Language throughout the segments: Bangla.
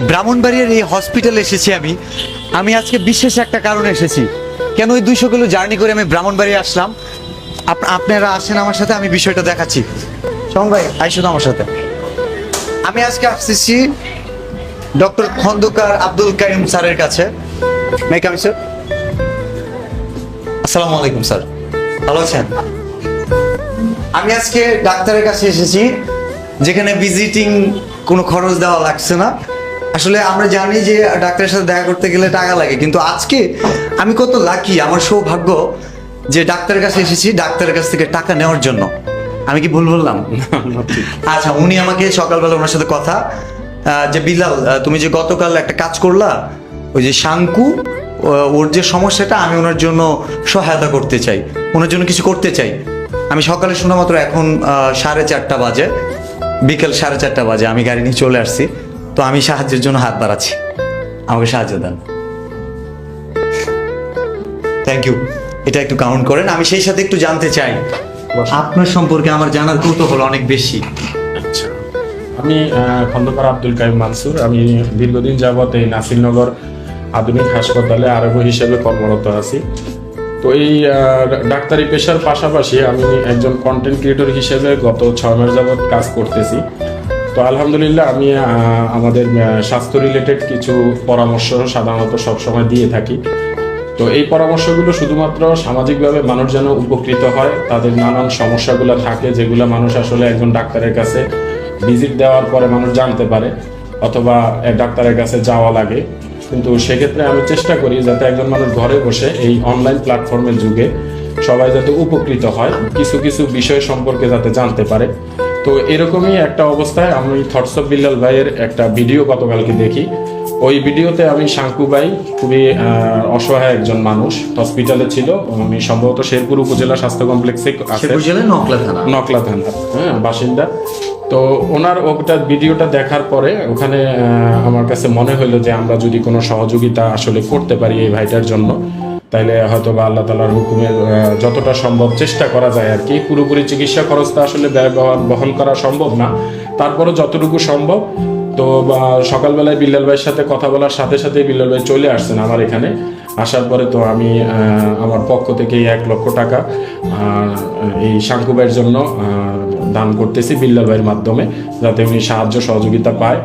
ব্রাহ্মণবাড়িয়ার এই হসপিটালে এসেছি আমি। আমি আজকে বিশেষ একটা কারণে এসেছি। কেন ওই দুইশো কিলো জার্নি করে আমি ব্রাহ্মণবাড়ি আসলাম? আপ- আপনারা আসেন আমার সাথে, আমি বিষয়টা দেখাচ্ছি। শোন ভাই, আইসো আমার সাথে। আমি আজকে আসতেছি ডক্টর খন্দকার আব্দুল কারিম স্যারের কাছে। মে কামি স্যার আসসালামু আলাইকুম, স্যার। ভালো আছেন? আমি আজকে ডাক্তারের কাছে এসেছি, যেখানে ভিজিটিং কোনো খরচ দেওয়া লাগছে না। আসলে আমরা জানি যে ডাক্তারের সাথে দেখা করতে গেলে টাকা লাগে কিন্তু আজকে আমি কত লাকি আমার সৌভাগ্য যে ডাক্তারের কাছে এসেছি ডাক্তারের কাছ থেকে টাকা নেওয়ার জন্য। আমি কি ভুল বললাম? আচ্ছা উনি আমাকে সকালবেলা ওনার সাথে কথা যে বিলাল তুমি যে গতকাল একটা কাজ করলা ওই যে শাঙ্কু ওর যে সমস্যাটা আমি ওনার জন্য সহায়তা করতে চাই ওনার জন্য কিছু করতে চাই। আমি সকালে শোনা মাত্র এখন সাড়ে চারটা বাজে বিকেল সাড়ে চারটা বাজে আমি গাড়ি নিয়ে চলে আসছি। তো আমি সাহায্যের জন্য হাত বাড়াচ্ছি। আমাকে সাহায্য দেন। থ্যাংক ইউ এটা একটু কাউন্ট করেন, আমি সেই সাথে একটু জানতে চাই। আপনার সম্পর্কে আমার জানার কৌতূহল অনেক বেশি। আচ্ছা। আমি খন্দকার আব্দুল কাইম মানসুর। আমি দীর্ঘদিন যাবত এই নাসিরনগর আধুনিক হাসপাতালে আরোগ্য হিসেবে কর্মরত আছি। তো এই ডাক্তারি পেশার পাশাপাশি আমি একজন কন্টেন্ট ক্রিয়েটর হিসেবে গত ছয় মাস যাবত কাজ করতেছি। তো আলহামদুলিল্লাহ আমি আমাদের স্বাস্থ্য রিলেটেড কিছু পরামর্শ সাধারণত সবসময় দিয়ে থাকি। তো এই পরামর্শগুলো শুধুমাত্র সামাজিকভাবে মানুষ যেন উপকৃত হয়, তাদের নানান সমস্যাগুলো থাকে যেগুলো মানুষ আসলে একজন ডাক্তারের কাছে ভিজিট দেওয়ার পরে মানুষ জানতে পারে, অথবা ডাক্তারের কাছে যাওয়া লাগে। কিন্তু সেক্ষেত্রে আমি চেষ্টা করি যাতে একজন মানুষ ঘরে বসে এই অনলাইন প্ল্যাটফর্মের যুগে সবাই যাতে উপকৃত হয়, কিছু কিছু বিষয় সম্পর্কে যাতে জানতে পারে। তো এরকমই একটা অবস্থায় আমি থটস অফ বিল্লাল ভাইয়ের একটা ভিডিও গতকালকে দেখি। ওই ভিডিওতে আমি শাঙ্কু ভাই খুবই অসহায় একজন মানুষ হসপিটালে ছিল। উনি সম্ভবত শেরপুর উপজেলা স্বাস্থ্য কমপ্লেক্সে নকলা থানা। নকলা হ্যাঁ বাসিন্দা। তো ওনার ওটা ভিডিওটা দেখার পরে ওখানে আহ, আমার কাছে মনে হলো যে আমরা যদি কোনো সহযোগিতা আসলে করতে পারি এই ভাইটার জন্য। তাইলে হয়তো বা আল্লাহ তালার হুকুমের যতটা সম্ভব চেষ্টা করা যায় আর কি। পুরোপুরি চিকিৎসা খরচটা আসলে ব্যয় বহন- করা সম্ভব না। তারপরে যতটুকু সম্ভব, তো সকালবেলায় বিল্লাল ভাইয়ের সাথে কথা বলার সাথে সাথে বিল্লাল ভাই চলে আসছেন আমার এখানে। আসার পরে তো আমি আমার পক্ষ থেকে এক লক্ষ টাকা এই শাঙ্কু ভাইয়ের জন্য দান করতেছি বিল্লাল ভাইয়ের মাধ্যমে, যাতে উনি সাহায্য, সহযোগিতা পায়।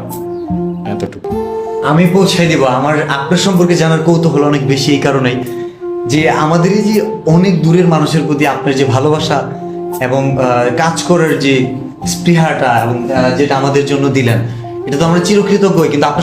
এতটুকু। আমি পৌঁছাই দিব। আমার আপনার সম্পর্কে জানার কৌতূহল অনেক বেশি এই কারণেই। যে আমাদের যে অনেক দূরের মানুষের প্রতি আপনার যে ভালোবাসা এবং কাজ করার যে স্পৃহাটা এবং যেটা আমাদের জন্য দিলেন, এটা তো আমরা চিরকৃতজ্ঞ কিন্তু আপনার